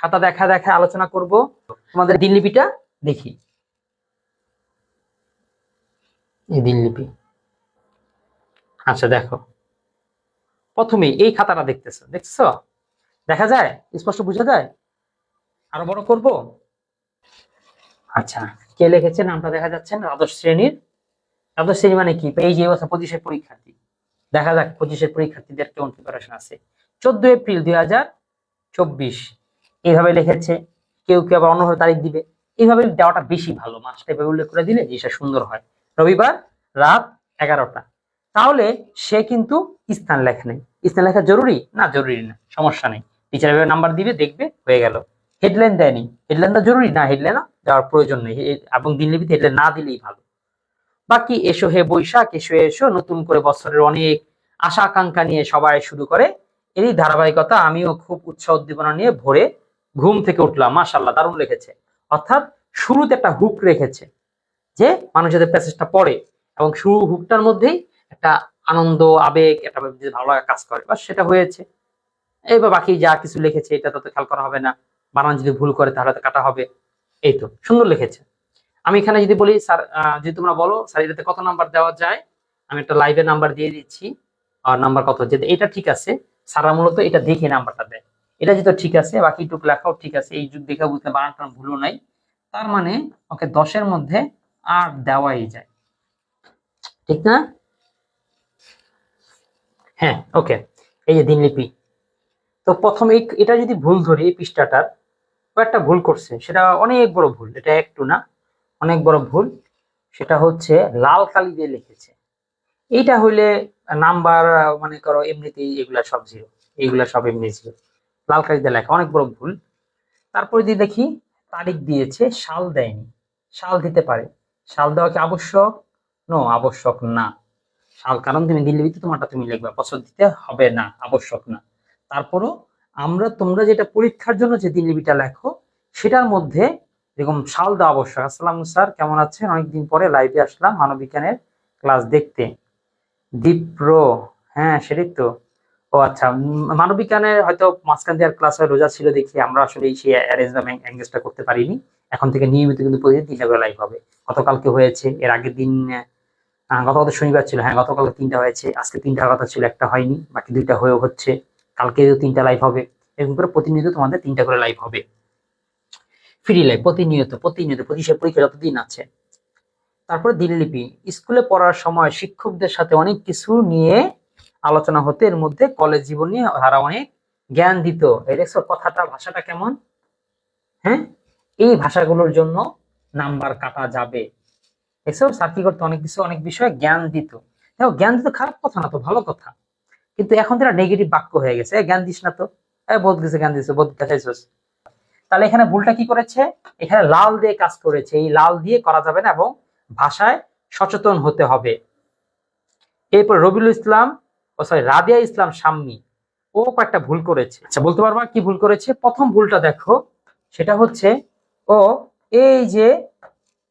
খাতা দেখা দেখা আলোচনা করব। তোমাদের দিনলিপিটা দেখি। এই দিনলিপি আচ্ছা দেখো। প্রথমে এই খাতাটা দেখতেছো, দেখছ? দেখা যায়? স্পষ্ট বোঝা যায়? আরও বড় করব? আচ্ছা কে লিখেছে নামটা দেখা যাচ্ছে না, দ্বাদশ শ্রেণির। দ্বাদশ শ্রেণি মানে কি? এই যে বছর পঁচিশের পরীক্ষার্থী। দেখা যাক পঁচিশের পরীক্ষার্থীদের কেমন প্রিপারেশন আছে। চোদ্দ এপ্রিল দুই হাজার চব্বিশ। এইভাবে লিখেছে, কেউ কেউ আবার অন্যভাবে তারিখ দিবে। এইভাবে দেওয়াটা বেশি ভালো মাসটা এভাবে উল্লেখ করে দিলে জিনিসটা সুন্দর হয়। রবিবার রাত এগারোটা। তাহলে সে কিন্তু স্থান লেখা নেই। স্থান লেখা জরুরি? না জরুরি না, সমস্যা নেই। টিচার এভাবে নাম্বার দিবে, দেখবে, হয়ে গেল। হেডলাইন দেয়নি। হেডলাইনটা জরুরি? না হেডলাইন দেওয়ার প্রয়োজন নেই। এবং দিনলিপিতে হেডলাইন না দিলেই ভালো। বাকি এসো হে বৈশাখ, এসো এসো, নতুন করে বছরের অনেক আশা আকাঙ্ক্ষা নিয়ে সবাই শুরু করে। এরই ধারাবাহিকতা, আমিও খুব উৎসাহ উদ্দীপনা নিয়ে ভোরে ঘুম থেকে উঠলাম মাশাল্লাহ দারুণ লিখেছে অর্থাৎ শুরুতে একটা হুক রেখেছে যে মানুষ যাতে প্যাসেজটা পড়ে এবং শুরু হুকটার মধ্যেই একটা আনন্দ, আবেগ, একটা ভালো লাগা কাজ করে বা সেটা হয়েছে। এবার বাকি যা কিছু লিখেছে, এটা তো খেয়াল করা হবে না। বানান যদি ভুল করে, তাহলে তো কাটা হবে। এই তো, সুন্দর লিখেছে। আমি এখানে যদি বলি, স্যার যদি তোমরা বলো, স্যার, এটাতে কত নাম্বার দেওয়া যায়? আমি একটা লাইভের নাম্বার দিয়ে দিচ্ছি। আর নাম্বার কত? যেতে এটা ঠিক আছে, স্যাররা মূলত এটা দেখে নাম্বারটা দেয়। এটা যেহেতু ঠিক আছে বাকি টুক লেখাও ঠিক আছে, এই যুগ দেখে বুঝতে বানানটা ভুলও নাই। তার মানে ওকে দশের মধ্যে আট দেওয়াই যায়। ঠিক না? হ্যাঁ ওকে, এই যে দিনলিপি তো প্রথম এটা যদি ভুল ধরি, এই পৃষ্ঠাটার একটা ভুল করছে। সেটা অনেক বড় ভুল, এটা একটু না, অনেক বড় ভুল। সেটা হচ্ছে লাল কালি দিয়ে লিখেছে। এইটা হইলে নাম্বার মানে করো এমনিতেই এগুলা সব জিরো এইগুলা সব এমনি জিরো লাল কালি লেখা, অনেক বড় ভুল। তারপরে যদি দেখি, তারিখ দিয়েছে, সাল দেয়নি। সাল দিতে পারে। সাল দেওয়া কি আবশ্যক? নো আবশ্যক না। সাল কারণ তুমি দিল্লিতে তোমারটা তুমি লিখবে, বছর দিতে হবে না, আবশ্যক না। তারপরও আমরা, তোমরা যেটা পরীক্ষার জন্য যে দিনলিপিটা লেখো, সেটার মধ্যে এরকম সাল দেওয়া আবশ্যক। আসসালাম স্যার, কেমন আছেন? অনেকদিন পরে লাইভে আসলাম মানবিজ্ঞানের ক্লাস দেখতে। দীপ্র হ্যাঁ সেটাই তো। ও আচ্ছা উম, হয়তো মাঝখান দিয়ে ক্লাস হয় রোজা ছিল দেখি আমরা আসলে সেই অ্যারেঞ্জ এঙ্গেজটা করতে পারিনি। এখন থেকে নিয়মিত কিন্তু প্রতিদিন তিনটা লাইভ হবে। গতকালকে হয়েছে এর আগের দিন গতকাল শনিবার ছিল হ্যাঁ গতকাল তিনটা হয়েছে আজকে তিনটা কথা ছিল একটা হয়নি বাকি দুইটা হয়েও হচ্ছে। কালকে তিনটা লাইভ হবে। এরকম করে প্রতিনিয়ত তোমাদের তিনটা করে লাইভ হবে। ফ্রি লাইভ প্রতিনিয়ত প্রতিনিয়ত পঁচিশে পরীক্ষা যতদিন আছে। তারপরে দিনলিপি স্কুলে পড়ার সময় শিক্ষকদের সাথে অনেক কিছু নিয়ে আলোচনা হতে, এর মধ্যে কলেজ জীবন নিয়ে তারা অনেক জ্ঞান দিত। এই দেখছ কথাটা, ভাষাটা কেমন? হ্যাঁ? এই ভাষাগুলোর জন্য নাম্বার কাটা যাবে। দেখছ স্যার কি করতো? অনেক কিছু, অনেক বিষয়ে জ্ঞান দিত। দেখো, জ্ঞান দিত খারাপ কথা না তো, ভালো কথা। কিন্তু এখন তো নেগেটিভ বাক্য হয়ে গেছে। জ্ঞান দিস না তো। বোধ গেছে জ্ঞান দিস বোধ গেছাইছস তাহলে এখানে ভুলটা কি করেছে? এখানে লাল দিয়ে কাজ করেছে। এই লাল দিয়ে করা যাবে না, এবং ভাষায় সচেতন হতে হবে। এরপর রবিউল ইসলাম ও সরি রাবিয়া ইসলাম সাম্মি। ও কয়েকটা ভুল করেছে। আচ্ছা বলতে পারবা কি ভুল করেছে? প্রথম ভুলটা দেখো, সেটা হচ্ছে, ও, এই যে,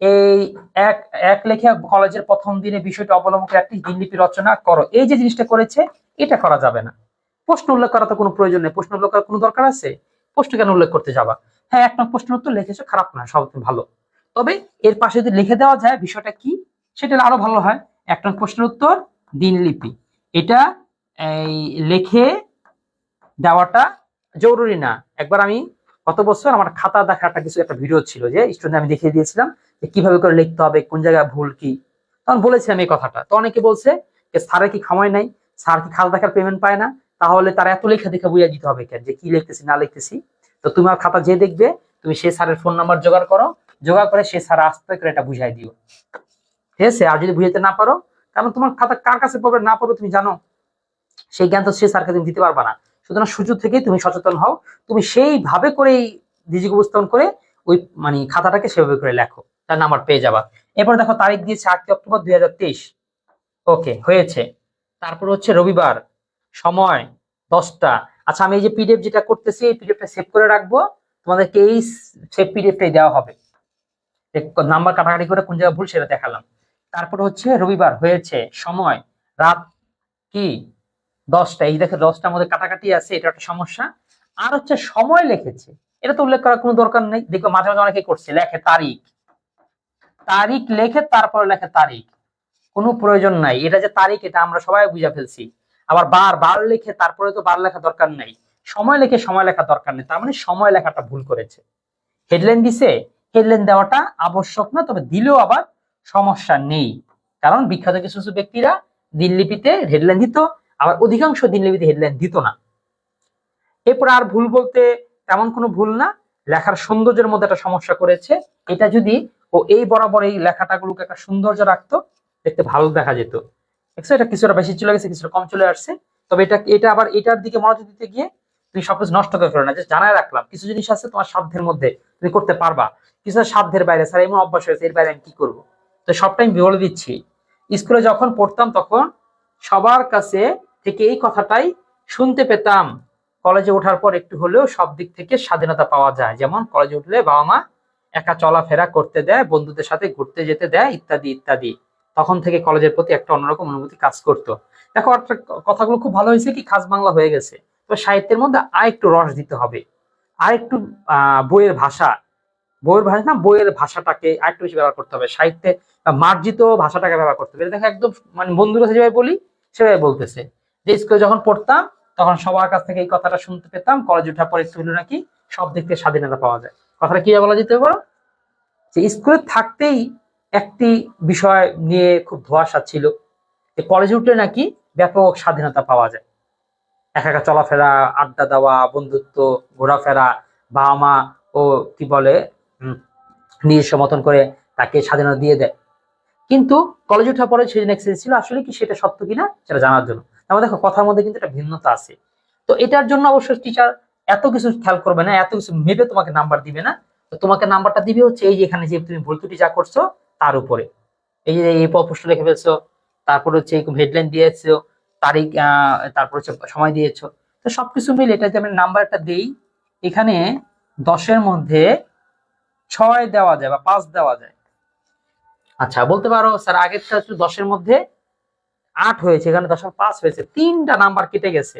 এই এক এক লেখা কলেজের প্রথম দিনে বিষয়টা অবলম্বন করে একটি দিনলিপি রচনা করো। এই যে জিনিসটা করেছে, এটা করা যাবে না। প্রশ্ন উল্লেখ করা তো কোনো প্রয়োজন নেই। প্রশ্ন উল্লেখ করার কোনো দরকার আছে? প্রশ্ন কেন উল্লেখ করতে যাবা? হ্যাঁ এক নম্বর প্রশ্ন উত্তর লিখেছো, খারাপ না, সব ভালো। তবে এর পাশে যদি লিখে দেওয়া যায় বিষয়টা কি? সেটা আরও ভালো হয়। এক নম্বর প্রশ্নের উত্তর, দিনলিপি। এটা এই লিখে দেওয়াটা জরুরি না। একবার আমি গত বছর আমার খাতা দেখা একটা কিছু একটা ভিডিও ছিল যে স্টুডেন্ট আমি দেখিয়ে দিয়েছিলাম যে কীভাবে করে লিখতে হবে, কোন জায়গায় ভুল কি। তখন বলেছিলাম এই কথাটা। তো অনেকে বলছে যে স্যারের কি সময় নাই? স্যার কি খাতা দেখার পেমেন্ট পায় না? তাহলে তার এত লেখা দেখে বুঝিয়ে দিতে হবে কেন যে কি লিখতেছি, না লিখতেছি? তো তোমার খাতা যে দেখবে, তুমি সেই স্যারের ফোন নাম্বার জোগাড় করো। জোগাড় করে সেই স্যার আস্তে করে এটা বুঝাই দিও। ঠিক আছে? আর যদি বুঝাতে না পারো কারণ তোমার খাতা কার কাছে পড়বে না পড়বে তুমি জানো। সেই জ্ঞান তো সে স্যারকে তুমি দিতে পারবা না। সুতরাং সুযোগ থেকেই তুমি সচেতন হও। তুমি সেইভাবে করেই নিজেকে উপস্থাপন করে ওই মানে খাতাটাকে সেভাবে করে লেখো। তার নাম্বার পেয়ে যাবা। এরপর দেখো, তারিখ দিয়েছে আটই অক্টোবর দুই হাজার তেইশ। ওকে, হয়েছে। তারপর হচ্ছে রবিবার, সময় দশটা। আচ্ছা আমি এই যে পিডিএফ যেটা করতেছি, এই পিডিএফটা সেভ করে রাখব। তোমাদেরকে এই সেভ পিডিএফটাই দেওয়া হবে। নাম্বার কাটাকাটি করে কোন জায়গায় ভুল সেটা দেখালাম। তারপর হচ্ছে রবিবার হয়েছে সময়। রাত কি? দশটা। এই দেখে, দশটার মধ্যে কাটাকাটি আছে, এটা একটা সমস্যা। আর হচ্ছে সময় লিখেছে। এটা তো উল্লেখ করার কোনো দরকার নেই। দেখো, মাঝে মাঝে অনেকে করছে, লেখে তারিখ। তারিখ লেখে তারপরে লেখে তারিখ। কোনো প্রয়োজন নাই। এটা যে তারিখ, এটা আমরা সবাই বুঝে ফেলছি। আবার বার বার লেখে তারপরে তো বার লেখা দরকার নাই। সময় লেখে সময় লেখা দরকার নেই। তার মানে সময় লেখাটা ভুল করেছে। হেডলাইন দিছে হেডলাইন দেওয়াটা আবশ্যক না, তবে দিলেও আবার সমস্যা নেই। কারণ বিখ্যাত কিছু কিছু ব্যক্তিরা দিনলিপিতে হেডলাইন দিত, আবার অধিকাংশ দিনলিপিতে হেডলাইন দিত না। এরপর আর ভুল বলতে তেমন কোনো ভুল না, লেখার সৌন্দর্যের মধ্যে একটা সমস্যা করেছে। এটা যদি ও এই বরাবর এই লেখাটাগুলোকে একটা সৌন্দর্য রাখতো, দেখতে ভালো দেখা যেত। এটা কিছুটা বেশি চলে গেছে, কিছুটা কম চলে আসছে। তবে এটা এটা আবার এটার দিকে মনোযোগ দিতে গিয়ে তুমি সবকিছু নষ্ট করে ফেলো না যে জানাই রাখলাম। কিছু জিনিস আছে তোমার সাধ্যের মধ্যে তুমি করতে পারবা। কিছু সাধ্যের বাইরে, স্যার, এমন অভ্যাস হয়েছে, এর বাইরে আমি কি করব? তো সবটাই আমি বলে দিচ্ছি। স্কুলে যখন পড়তাম তখন সবার কাছে থেকে এই কথাটাই শুনতে পেতাম। কলেজে ওঠার পর একটু হলেও সব দিক থেকে স্বাধীনতা পাওয়া যায়। যেমন কলেজে উঠলে বাবা মা একা চলাফেরা করতে দেয়, বন্ধুদের সাথে ঘুরতে যেতে দেয়, ইত্যাদি ইত্যাদি। তখন থেকে কলেজের প্রতি একটা অন্যরকম অনুভূতি কাজ করতো। দেখো কথাগুলো খুব ভালো হয়েছে কি? খাস বাংলা হয়ে গেছে। তো সাহিত্যের মধ্যে আর একটু রস দিতে হবে। আর একটু বইয়ের ভাষা বইয়ের ভাষা না, বইয়ের ভাষাটাকে আরেকটু বেশি ব্যবহার করতে হবে। সাহিত্যে মার্জিত ভাষাটাকে ব্যবহার করতে হবে। দেখো একদম মানে বন্ধুর কাছে যেভাবে বলি, সেভাবে বলতেছে। যে স্কুলে যখন পড়তাম, তখন সবার কাছ থেকে এই কথাটা শুনতে পেতাম। কলেজ ওঠার পর একটু নাকি সব দিক থেকে স্বাধীনতা পাওয়া যায়। কথাটা কি বলা যেতে পারো? যে স্কুলে থাকতেই একটি বিষয় নিয়ে খুব ধোয়াশা ছিল। যে কলেজে উঠলে নাকি ব্যাপক স্বাধীনতা পাওয়া যায়। একা একা চলাফেরা, আড্ডা দেওয়া, বন্ধুত্ব, ঘোরাফেরা বাবা মা ও কি বলে নিজস্ব মতন করে তাকে স্বাধীনতা দিয়ে দেয়। কিন্তু কলেজে ওঠার পরে সেদিন এক্সারসাইজ ছিল, আসলে কি সেটা সত্য কিনা সেটা জানার জন্য। তারপর দেখো, কথার মধ্যে কিন্তু একটা ভিন্নতা আছে। তো এটার জন্য অবশ্য টিচার এত কিছু খেয়াল করবে না, এত কিছু মেপে তোমাকে নাম্বার দিবে না। তো তোমাকে নাম্বারটা দিবে হচ্ছে এই যে এখানে যে তুমি ভুল ত্রুটি যা করছ, তার উপরে। এই যে এই প্রশ্ন লিখে ফেলছো, তারপর হচ্ছে হেডলাইন দিয়েছ, তারিখ তারপর হচ্ছে সময় দিয়েছ। তো সবকিছু মিলে এটা যে আমি নাম্বারটা দেই। এখানে দশের মধ্যে ছয় দেওয়া যায় বা পাঁচ দেওয়া যায়। আচ্ছা বলতে পারো স্যার আগেরটা হচ্ছে দশের মধ্যে আট হয়েছে এখানে দশের পাঁচ হয়েছে। তিনটা নাম্বার কেটে গেছে।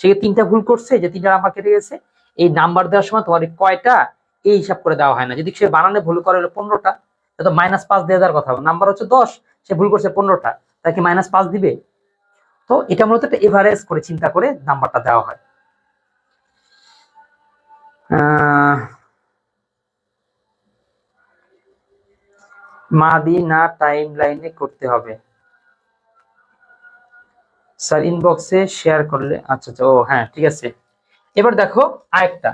সে তিনটা ভুল করছে যে তিনটা নাম্বার কেটে গেছে? এই নাম্বার দেওয়ার সময় তোমার কয়টা এই হিসাব করে দেওয়া হয় না। যদি সে বানানে ভুল করে হলো পনেরোটা। তো মাইনাস পাঁচ দিয়ে দেওয়ার কথা। নাম্বার হচ্ছে দশ সে ভুল করছে পনেরোটা। তাকে মাইনাস পাঁচ দিবে? তো এটা মূলত একটা এভারেজ করে চিন্তা করে নাম্বারটা দেওয়া হয়। আহ, মাদি না টাইম লাইনে করতে হবে। স্যার ইনবক্সে শেয়ার করলে আচ্ছা আচ্ছা ও হ্যাঁ ঠিক আছে। এবার দেখো আরেকটা।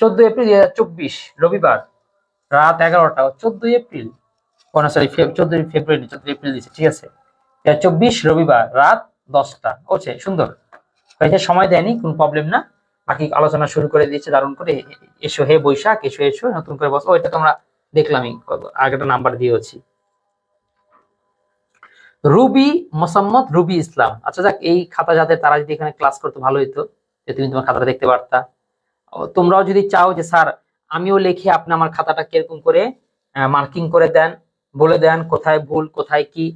চোদ্দ এপ্রিল চব্বিশ, রবিবার, রাত এগারোটা চোদ্দই এপ্রিল, ও সরি চোদ্দই ফেব্রুয়ারি চোদ্দ এপ্রিল দিচ্ছে ঠিক আছে। চব্বিশ, রবিবার, রাত দশটা ওছে সুন্দর। হয়েছে, সময় দেয়নি, কোনো প্রবলেম না। বাকি আলোচনা শুরু করে দিয়েছে, দারুণ করে। এসো, হে বৈশাখ, এসো এসো, নতুন করে বস। ও এটা তোমরা দেখলামই আগেটা নাম্বার দিয়েছি রুবি মোসাম্মদ রুবি ইসলাম। আচ্ছা যাক, এই খাতা যাদের, তারা যদি এখানে ক্লাস করতে ভালো হইতো, যে তুমি তোমার খাতাটা দেখতে পারতা। তোমরাও যদি চাও যে, স্যার, আমিও লিখে, আপনি আমার খাতাটা কীরকম করে মার্কিং করে দেন, বলে দেন, কোথায় ভুল, কোথায় কি?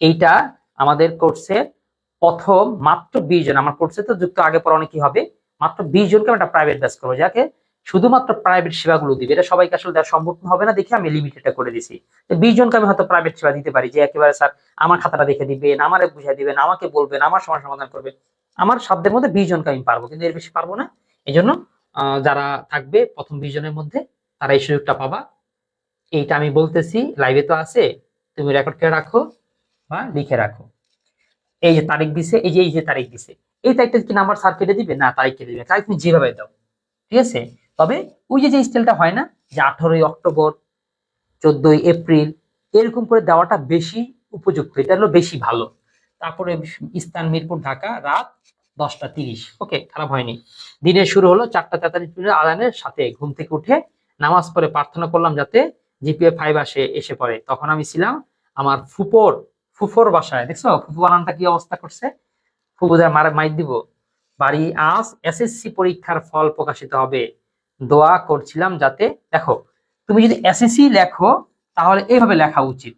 এইটা আমাদের কোর্সে প্রথম মাত্র বিশ জন, আমার কোর্সে তো যুক্ত আগে পর অনেক কি হবে, মাত্র বিশ জনকে আমি একটা প্রাইভেট ব্যাচ করব। যাকে শুধুমাত্র প্রাইভেট সেবাগুলো দিবে। এটা সবাইকে আসলে দেওয়া সম্ভব হবে না দেখে আমি লিমিটেডটা করে দিছি। বিশ জনকে আমি হয়তো প্রাইভেট সেবা দিতে পারি যে একেবারে স্যার আমার খাতাটা দেখে দিবেন, আমারে বুঝিয়ে দিবেন, আমাকে বলবেন, আমার সমস্যা সমাধান করবেন। আমার সাধ্যের মধ্যে বিশ জনকে আমি পারব, কিন্তু এর বেশি পারব না। এই জন্য যারা থাকবে প্রথম বিশ জনের মধ্যে, তারা এই সুযোগটা পাবা। এইটা আমি বলতেছি লাইভে তো আছে, তুমি রেকর্ড করে রাখো বা লিখে রাখো। এই যে তারিখ দিছে, এই যে এই যে তারিখ দিছে, এই তারিখটা কি নাম্বার স্যার কেটে দিবে? না তারিখ কেটে দিবে। তারিখ তুমি যেভাবে দাও, ঠিক আছে? তবে ওই যে যে স্টাইলটা হয় না, যে আঠারোই অক্টোবর, চোদ্দই এপ্রিল, এরকম করে দেওয়াটা বেশি উপযুক্ত। এটা হলো বেশি ভালো। তারপরে ইস্তান মিরপুর, ঢাকা, রাত দশটা তিরিশ। ওকে, খারাপ হয়নি। দিনের শুরু হলো চারটা তেতাল্লিশ মিনিট আদানের সাথে ঘুম থেকে উঠে নামাজ পড়ে প্রার্থনা করলাম যাতে জিপিএ ফাইভ আসে, এসে পড়ে। তখন আমি ছিলাম আমার ফুপোর, ফুফোর বাসায়। দেখছ, ফুফু বানানটা কি অবস্থা করছে? ফুপুদের মারে, মাইর দিব। বাড়ি আজ এসএসসি পরীক্ষার ফল প্রকাশিত হবে। দোয়া করছিলাম যাতে, দেখো, তুমি যদি এস এসএসসি লেখো, তাহলে এইভাবে লেখা উচিত।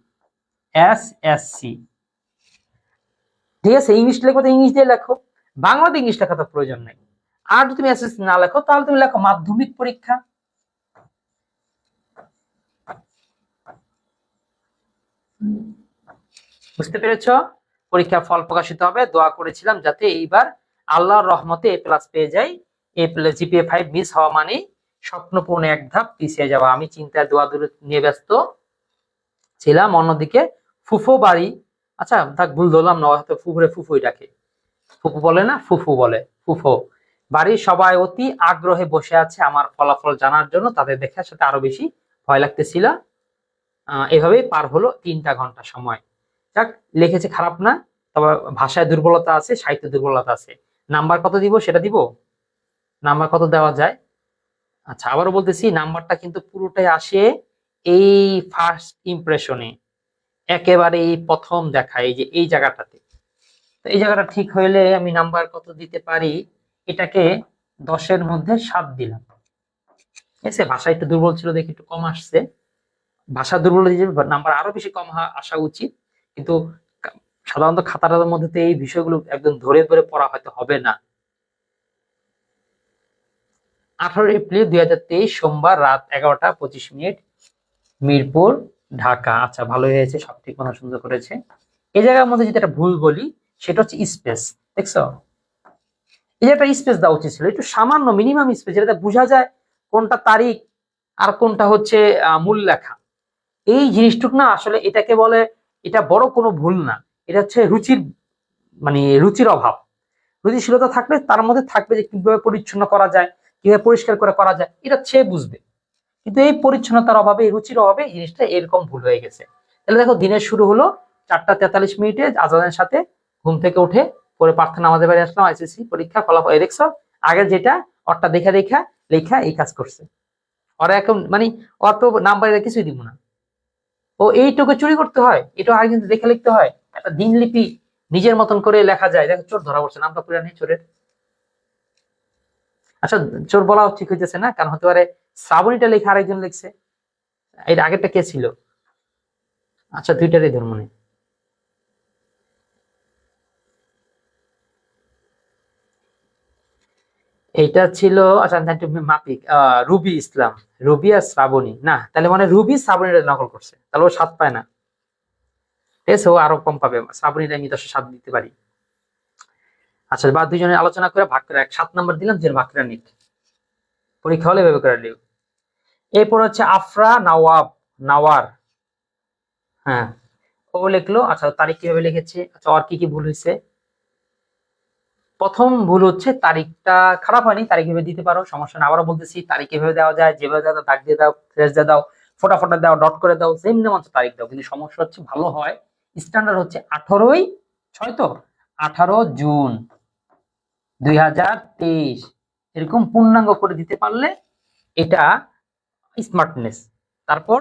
এস এস সি ঠিক আছে ইংলিশ লেখো, তো ইংলিশ দিয়ে লেখো। বাংলাতে ইংলিশ লেখা তো প্রয়োজন নেই। আর যদি তুমি এসএসসি না লেখো, তাহলে তুমি লেখো মাধ্যমিক পরীক্ষা। বুঝতে পেরেছ? পরীক্ষার ফল প্রকাশিত হবে। দোয়া করেছিলাম যাতে এইবার আল্লাহর রহমতে এ প্লাস পেয়ে যাই। A plus GPA five miss হওয়া মানে স্বপ্ন পূর্ণ এক ধাপ পিছিয়ে যাওয়া। আমি চিন্তায় দোয়া দূরে নিয়ে ব্যস্ত ছিলাম। অন্যদিকে ফুফো বাড়ি। আচ্ছা থাক ভুল ধরলাম না হয়তো ফুফুরে ফুফুই ডাকে। ফুফু বলে না, ফুফু বলে, ফুফো। বাড়ির সবাই অতি আগ্রহে বসে আছে আমার ফলাফল জানার জন্য। তাদের দেখার সাথে আরও বেশি ভয় লাগতেছিল। এভাবেই পার হলো তিনটা ঘণ্টা সময়। যাক, লিখেছে খারাপ না, তবে ভাষায় দুর্বলতা আছে, সাহিত্য দুর্বলতা আছে। নাম্বার কত দিব সেটা দিব? নাম্বার কত দেওয়া যায়? আচ্ছা আবারও বলতেছি, নাম্বারটা কিন্তু পুরোটাই আসে এই ফার্স্ট ইমপ্রেশনে একেবারে এই প্রথম দেখা এই যে এই জায়গাটাতে। তো এই জায়গাটা ঠিক হইলে আমি নাম্বার কত দিতে পারি? এটাকে দশের মধ্যে সাত দিলাম। আছে, ভাষা একটু দুর্বল ছিল দেখে একটু কম আসছে। ভাষা দুর্বল নাম্বার আরও বেশি কম আসা উচিত। কিন্তু সাধারণত খাতাটার মধ্যে তো এই বিষয়গুলো একদম ধরে ধরে পড়া হয়তো হবে না। আঠারো এপ্রিল দুই হাজার তেইশ সোমবার রাত এগারোটা পঁচিশ মিনিট মিরপুর, ঢাকা। আচ্ছা ভালো হয়েছে, সব ঠিক মতো সুন্দর করেছে। এই জায়গার মধ্যে যদি একটা ভুল বলি, সেটা হচ্ছে স্পেস, দেখছ? এই যে একটা স্পেস দেওয়া উচিত ছিল, একটু সামান্য, মিনিমাম স্পেস, যেটাতে বোঝা যায় কোনটা তারিখ আর কোনটা হচ্ছে মূল লেখা। এই জিনিসটুক না, আসলে এটাকে বলে, এটা বড় কোনো ভুল না। এটা হচ্ছে রুচির মানে রুচির অভাব। রুচিশীলতা থাকলে তার মধ্যে থাকবে যে কীভাবে পরিচ্ছন্ন করা যায় কীভাবে পরিষ্কার করে করা যায়, এটা সে বুঝবে। কিন্তু এই পরিচ্ছন্নতার অভাবে রুচির অভাবে এই জিনিসটা এরকম ভুল হয়ে গেছে। তাহলে দেখো, দিনের শুরু হলো চারটা তেতাল্লিশ মিনিটে আজানের সাথে ঘুম থেকে উঠে পরে প্রার্থনা আমাদের বাড়ি আসলাম আইসিসি পরীক্ষা, ফলাফল দেখছ? আগের যেটা ওরটা দেখা দেখা, লেখা, এই কাজ করছে। ওরা এখন মানে অত নাম্বার কিছুই দিব না। ও এইটুকু চুরি করতে হয় এটা আগে কিন্তু দেখে লিখতে হয়। একটা দিনলিপি নিজের মতন করে লেখা যায়। দেখো, চোর ধরা পড়ছে, নামটা পুরা নেই চোরের। আচ্ছা চোর বলা ঠিক হইতেছে না, কারণ হতে পারে শ্রাবণীটা লেখা আরেকজন লিখছে। এর আগেরটা কে ছিল? আচ্ছা দুইটারই ধর্মনে এইটা ছিল আচ্ছা মাপিক রুবি ইসলাম। রুবি আর শ্রাবণী। না, তাহলে মানে রুবি শ্রাবণীটা নকল করছে। তাহলে ও সাত পায় না। ঠিক আছে, ও আরও কম পাবে। শ্রাবণীটা আমি দশে সাত দিতে পারি। আচ্ছা বা দুজনে আলোচনা করে ভাগ করে এক সাত নাম্বার দিলাম যে ভাগ করে নিক। পরীক্ষা হলে এভাবে করে লিও এরপর হচ্ছে আফরা নওয়াব নাওয়ার। হ্যাঁ ও লিখলো আচ্ছা তারিখ কীভাবে লিখেছে? আচ্ছা আর কি কি ভুল হয়েছে? প্রথম ভুল হচ্ছে তারিখটা খারাপ হয়নি তারিখ ভেবে দিতে পারো সমস্যা না আবারও বলতেছি তারিখ এভাবে দেওয়া যায় যেভাবে যায়, দাগ দিয়ে দাও ফ্রেশ দিয়ে দাও ফোটা দাও ডট করে দাও সেম নাম তারিখ দাও। কিন্তু সমস্যা হচ্ছে ভালো হয় স্ট্যান্ডার্ড হচ্ছে আঠারোই ছয় তো আঠারো জুন। দুই হাজার তেইশ। এরকম পূর্ণাঙ্গ করে দিতে পারলে এটা স্মার্টনেস তারপর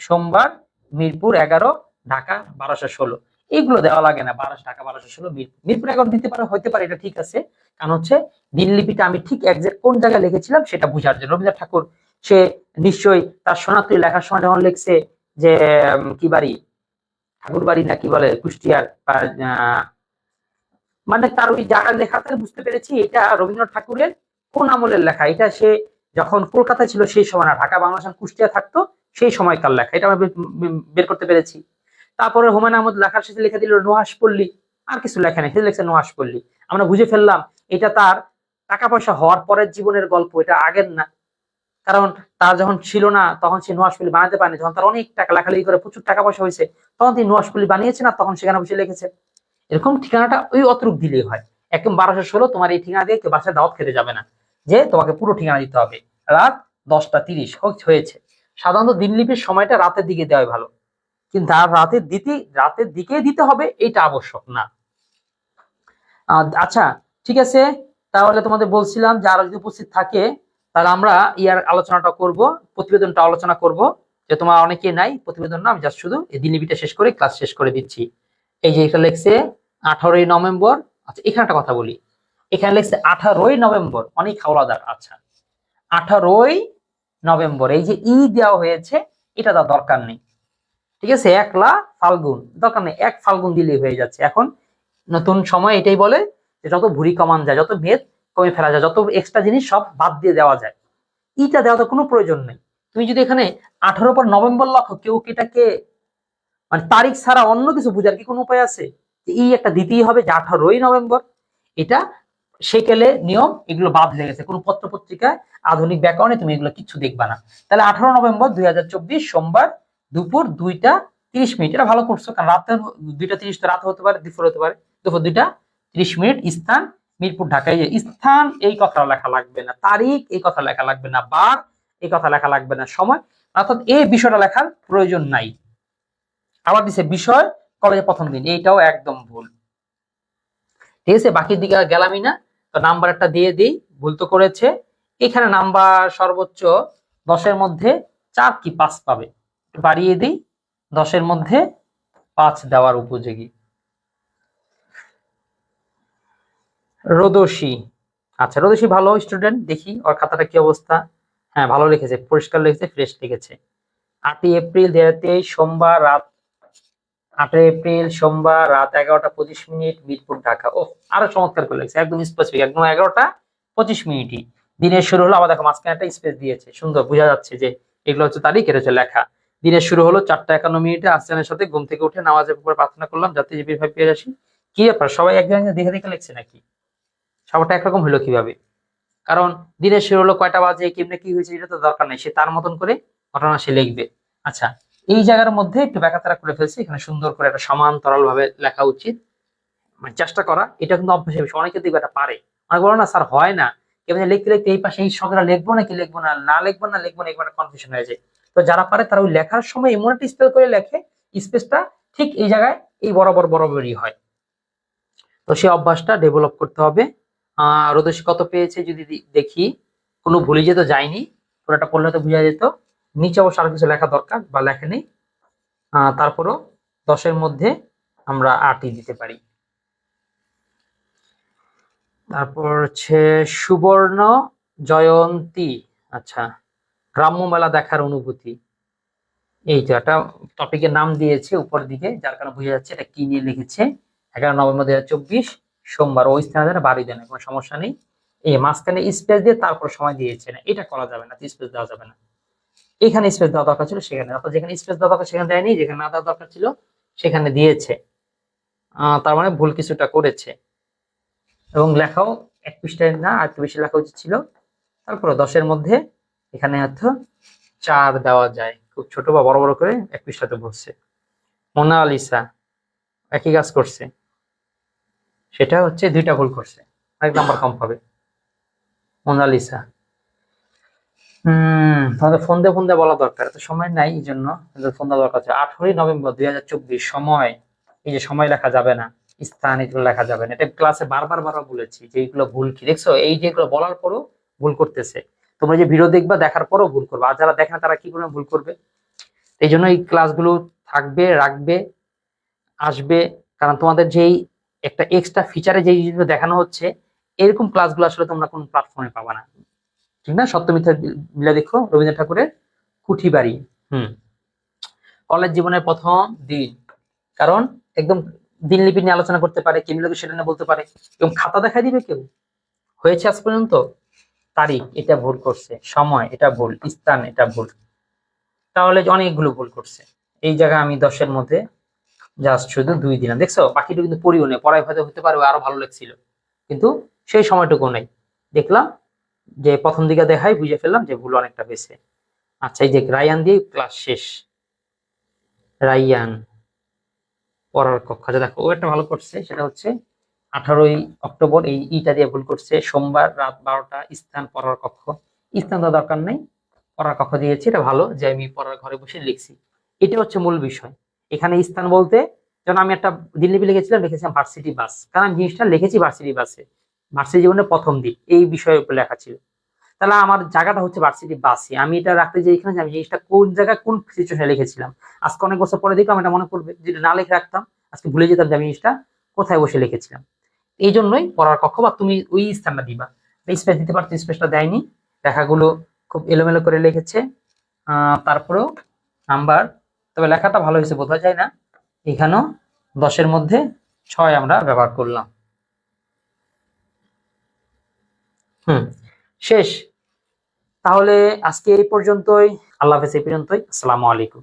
সোমবার মিরপুর এগারো, ঢাকা বারোশো ষোলো। এইগুলো দেওয়া লাগে না, বারোশো, ঢাকা বারোশো ষোলো, মিরপুর। মিরপুর এগারো দিতে পারে হতে পারে, এটা ঠিক আছে। কারণ হচ্ছে দিনলিপিটা আমি ঠিক একজ্যাক্ট কোন জায়গায় লিখেছিলাম সেটা বুঝার জন্য। রবীন্দ্রনাথ ঠাকুর, সে নিশ্চয়ই তার সনাতনী লেখার সময় যখন লিখছে যে কি বাড়ি? ঠাকুর বাড়ি না কি বলে, কুষ্টিয়ার মানে তার ওই জায়গার লেখাতে বুঝতে পেরেছি এটা রবীন্দ্রনাথ ঠাকুরের কোন আমলের লেখা। এটা সে যখন কলকাতায় ছিল সেই সময় না, ঢাকা বাংলা যখন কুষ্টিয়া থাকতো সেই সময়কার লেখা। এটা আমি বের করতে পেরেছি। তারপরে হুমায়ুন আহমদ লেখার শেষে লিখে দিল নুহাস পল্লী আর কিছু লেখা নেই, সে লিখছে নুহাস পল্লী আমরা বুঝে ফেললাম এটা তার টাকা পয়সা হওয়ার পরের জীবনের গল্প, এটা আগের না। কারণ তার যখন ছিল না, তখন সে নোয়াশপল্লি বানাতে পারেনি। যখন তার অনেক টাকা, লেখালেখি করে প্রচুর টাকা পয়সা হয়েছে, তখন তিনি নোয়াশপল্লি বানিয়েছে না তখন সেখানে বসে লিখেছে। এরকম ঠিকানাটা ওই অতরূপ দিলেই হয়। একদম বারোশো ষোলো, তোমার এই ঠিকানা দিয়ে কেউ বাসায় দাওয়াত খেতে যাবে না। যে তোমাকে পুরো ঠিকানা দিতে হবে। রাত দশটা তিরিশ হয়েছে। সাধারণত দিনলিপির সময়টা রাতের দিকে দেওয়াই ভালো। কিন্তু আর রাতের দিতে, রাতের দিকে দিতে হবে এটা আবশ্যক না। আচ্ছা ঠিক আছে। তাহলে তোমাদের বলছিলাম যে আরও যদি উপস্থিত থাকে, তাহলে আমরা ইয়ার আলোচনাটা করব, প্রতিবেদনটা আলোচনা করব। যে তোমার অনেকে নাই, প্রতিবেদন না, আমি জাস্ট শুধু এই দিনলিপিটা শেষ করে ক্লাস শেষ করে দিচ্ছি। এই যে এটা লেখছে আঠারোই নভেম্বর। আচ্ছা এখানে একটা কথা বলি। এখানে লেখছে আঠারোই নভেম্বর, অনেক হাওলাদার আচ্ছা। আঠারোই নভেম্বর, এই যে ই দেওয়া হয়েছে, এটা তার দরকার নেই। ঠিক আছে? একলা ফাল্গুন, দরকার নেই। এক ফাল্গুন দিলেই হয়ে যাচ্ছে। এখন নতুন সময় এটাই বলে যে যত ভুড়ি কমান যায়, যত ভেদ কমে ফেলা যায়, যত এক্সট্রা জিনিস সব বাদ দিয়ে দেওয়া যায়। ইটা দেওয়া তো কোনো প্রয়োজন নেই। তুমি যদি এখানে আঠারো পর নভেম্বর লক্ষ কেউ এটাকে মানে তারিখ ছাড়া অন্য কিছু বোঝার কি কোনো উপায় আছে? এই একটা দিতেই হবে, যে আঠারোই নভেম্বর। এটা সেকেলে নিয়ম, এগুলো বাদ হয়ে গেছে। কোনো পত্র পত্রিকায় আধুনিক ব্যাকরণে তুমি এগুলো কিছু দেখবা না। তাহলে আঠারো নভেম্বর দুই হাজার চব্বিশ সোমবার দুপুর দুইটা তিরিশ মিনিট। এটা ভালো করছ, কারণ রাতে দুইটা তিরিশ রাত হতে পারে, দুপুর হতে পারে। দুপুর দুইটা তিরিশ মিনিট স্থান মিরপুর ঢাকায় স্থান এই কথা লেখা লাগবে না। তারিখ, এই কথা লেখা লাগবে না। বার, এই কথা লেখা লাগবে না। সময়, অর্থাৎ এই বিষয়টা লেখার প্রয়োজন নাই। আবার দিছে বিষয় কলেজে প্রথম দিন। এইটাও একদম ভুল। ঠিক আছে? বাকির দিকে গেলামই না। তো নাম্বার একটা দিয়ে দিই। ভুল তো করেছে। এখানে নাম্বার সর্বোচ্চ দশের মধ্যে চার কি পাঁচ পাবে? বাড়িয়ে দিই। দশের মধ্যে পাঁচ দেওয়ার উপযোগী। রোদসী আচ্ছা রোদসী ভালো স্টুডেন্ট দেখি ওর খাতাটা কি অবস্থা। হ্যাঁ ভালো লিখেছে, পরিষ্কার লিখেছে ফ্রেশ লিখেছে। আটই এপ্রিল দু হাজার তেইশ, সোমবার রাত আটই এপ্রিল সোমবার রাত এগারোটা পঁচিশ মিনিট, মিরপুর, ঢাকা। ও আরও চমৎকার করে লিখছে, একদম স্পেসিফিক একদম এগারোটা পঁচিশ মিনিটই। দিনের শুরু হলো, আবার দেখো মাঝখানে একটা স্পেস দিয়েছে। সুন্দর, বোঝা যাচ্ছে যে এগুলো হচ্ছে তারিখ এটা হচ্ছে লেখা। দিনের শুরু হলো চারটা একান্ন মিনিটে আসলানের সাথে ঘুম থেকে উঠে নামাজের উপর প্রার্থনা করলাম, যাতে জিবি ভাই পেয়ে আসি। কি ব্যাপার, সবাই একজনের দেখে দেখে লিখছে নাকি? সবারটা একরকম হলো কীভাবে? কারণ দিনের শুরু হলো কয়টা বাজে, কেমনে কি হয়েছে, এটা তো দরকার নেই, সে তার মতন করে ঘটনা সে লিখবে। আচ্ছা এই জায়গার মধ্যে একটু ব্যাকাতারা করে ফেলছে, এখানে সুন্দর করে একটা সমান্তরাল ভাবে লেখা উচিত। মানে চেষ্টা করা, এটা কিন্তু অভ্যাসের বিষয় অনেকে দেখবে এটা পারে। অনেক বলো, না, স্যার, হয় না। কেমন লিখতে লিখতে এই পাশে এই শখটা লিখব নাকি লিখব না না লিখব না লিখব না এগুলো কনফিউশন হয়ে যায়। তো যারা পারে, তারা ওই লেখার সময় এমন একটা স্পেল করে লেখে স্পেসটা ঠিক এই জায়গায় এই বরাবর বরাবরই হয়। তো সেই অভ্যাসটা ডেভেলপ করতে হবে। রোদসী কত পেয়েছে যদি দেখি। কোনো ভুলে যেত যায়নি পুরোটা পড়লে তো বোঝা যেত। নিচে অবশ্য আরও কিছু লেখা দরকার বা লেখেনি আহ, তারপরও দশের মধ্যে আমরা আটই দিতে পারি। তারপর হচ্ছে সুবর্ণ জয়ন্তী। আচ্ছা গ্রাম্য মেলা দেখার অনুভূতি। এই তো একটা টপিকের নাম দিয়েছে উপর দিকে, যার কারণে বোঝা যাচ্ছে এটা কি নিয়ে লিখেছে। এগারো নভেম্বর দু চব্বিশ, সোমবার ওই স্থানে যেন বাড়ি দেন, কোনো সমস্যা নেই। এই মাঝখানে স্পেস দিয়ে তারপর সময় দিয়েছে না, এটা করা যাবে না স্পেস দেওয়া যাবে না। এখানে স্পেস দেওয়া দরকার ছিল, সেখানে। অর্থাৎ যেখানে স্পেস দেওয়া দরকার, সেখানে দেয়নি, যেখানে না দেওয়া দরকার ছিল, সেখানে দিয়েছে। তার মানে ভুল কিছুটা করেছে। এবং লেখাও এক পৃষ্ঠায় না, আর একটু বেশি লেখা উচিত ছিল। তারপরে দশের মধ্যে এখানে হয়তো চার দেওয়া যায়। খুব ছোট বা বড় বড় করে এক পৃষ্ঠাতে বসছে মোনালিসা একই কাজ করছে। সেটা হচ্ছে দুইটা ভুল করছে। এক নাম্বার কম পাবে মোনালিসা হম। তোমাদের ফোন দিয়ে ফোন দিয়ে বলা দরকার। এত সময় নাই এই জন্য ফোন দেওয়া দরকার আছে আঠারোই নভেম্বর দুই হাজার চব্বিশ, সময়। এই যে সময় লেখা যাবে না। স্থান এগুলো লেখা যাবে না। এটা ক্লাসে বারবার বারবার বলেছি যে এইগুলো ভুল কি? দেখছ? এই যেগুলো বলার পরও ভুল করতেছে। তোমরা যে ভিডিও দেখবা, দেখার পরও ভুল করবে। আর যারা দেখে না, তারা কি করে ভুল করবে। এই জন্য এই ক্লাসগুলো থাকবে, রাখবে, আসবে। কারণ তোমাদের যেই একটা এক্সট্রা ফিচারে যে জিনিসগুলো দেখানো হচ্ছে, এরকম ক্লাসগুলো আসলে তোমরা কোন প্ল্যাটফর্মে পাবা না। ঠিক না সত্য মিথ্যা মিলে দেখো রবীন্দ্রনাথ ঠাকুরের কুঠি বাড়ি। হুম। কলেজ জীবনের প্রথম দিন। কারণ একদম দিনলিপি নিয়ে আলোচনা করতে পারে কেমিলোকে সেটা নিয়ে বলতে পারে। এবং খাতা দেখা দিবে কেউ? হয়েছে আজ পর্যন্ত? তারিখ এটা ভুল করছে। সময় এটা ভুল। স্থান এটা ভুল। তাহলে অনেকগুলো ভুল করছে। এই জায়গায় আমি দশের মধ্যে জাস্ট শুধু দুই দিলাম। দেখছ? পাখিটা কিন্তু পড়িও নেই। পড়ায় হয়তো হতে পারে আরও ভালো লাগছিল। কিন্তু সেই সময়টুকু নেই। দেখলাম যে প্রথম দিকে দেখাই বুঝে ফেললাম যে ভুল অনেকটা বেশি আচ্ছা এই যে রায়ান দিয়ে ক্লাস শেষ। রায়ান পড়ার কক্ষ। আচ্ছা দেখো, ও একটা ভালো করছে, সেটা হচ্ছে আঠারোই অক্টোবর এই ইটা দিয়ে ভুল করছে। সোমবার রাত বারোটা স্থান পড়ার কক্ষ। স্থান তো দরকার নেই, পড়ার কক্ষ দিয়েছি, এটা ভালো যে আমি পড়ার ঘরে বসে লিখছি। এটা হচ্ছে মূল বিষয়। এখানে স্থান বলতে যেমন আমি একটা দিল্লি লিখেছিলাম লিখেছিলাম ভার্সিটি বাস কারণ আমি জিনিসটা লিখেছি ভার্সিটি বাসে ভার্সিটি জীবনের প্রথম দিক এই বিষয়ের উপর লেখা ছিল। তাহলে আমার জায়গাটা হচ্ছে ভার্সিটি বাসে আমি এটা রাখতে যে এখানে আমি জিনিসটা কোন জায়গায় কোন সিচুয়েশনে লিখেছিলাম। আজকে অনেক বছর পরে দেখলাম এটা মনে পড়বে। যদি না লিখে রাখতাম, আজকে ভুলে যেতাম যে আমি জিনিসটা কোথায় বসে লিখেছিলাম। এই জন্যই পড়ার কক্ষ বা তুমি ওই স্থানটা দিবা। স্পেস দিতে পারতো স্পেসটা দেয়নি। লেখাগুলো খুব এলোমেলো করে লিখেছে। তারপরেও নাম্বার তবে লেখাটা ভালো হয়েছে, বোঝা যায় না। এখানেও দশের মধ্যে ছয় আমরা ব্যবহার করলাম। হুম শেষ। তাহলে আজকে এই পর্যন্তই। আল্লাহ হাফেজ এই পর্যন্তই। আসসালামু আলাইকুম।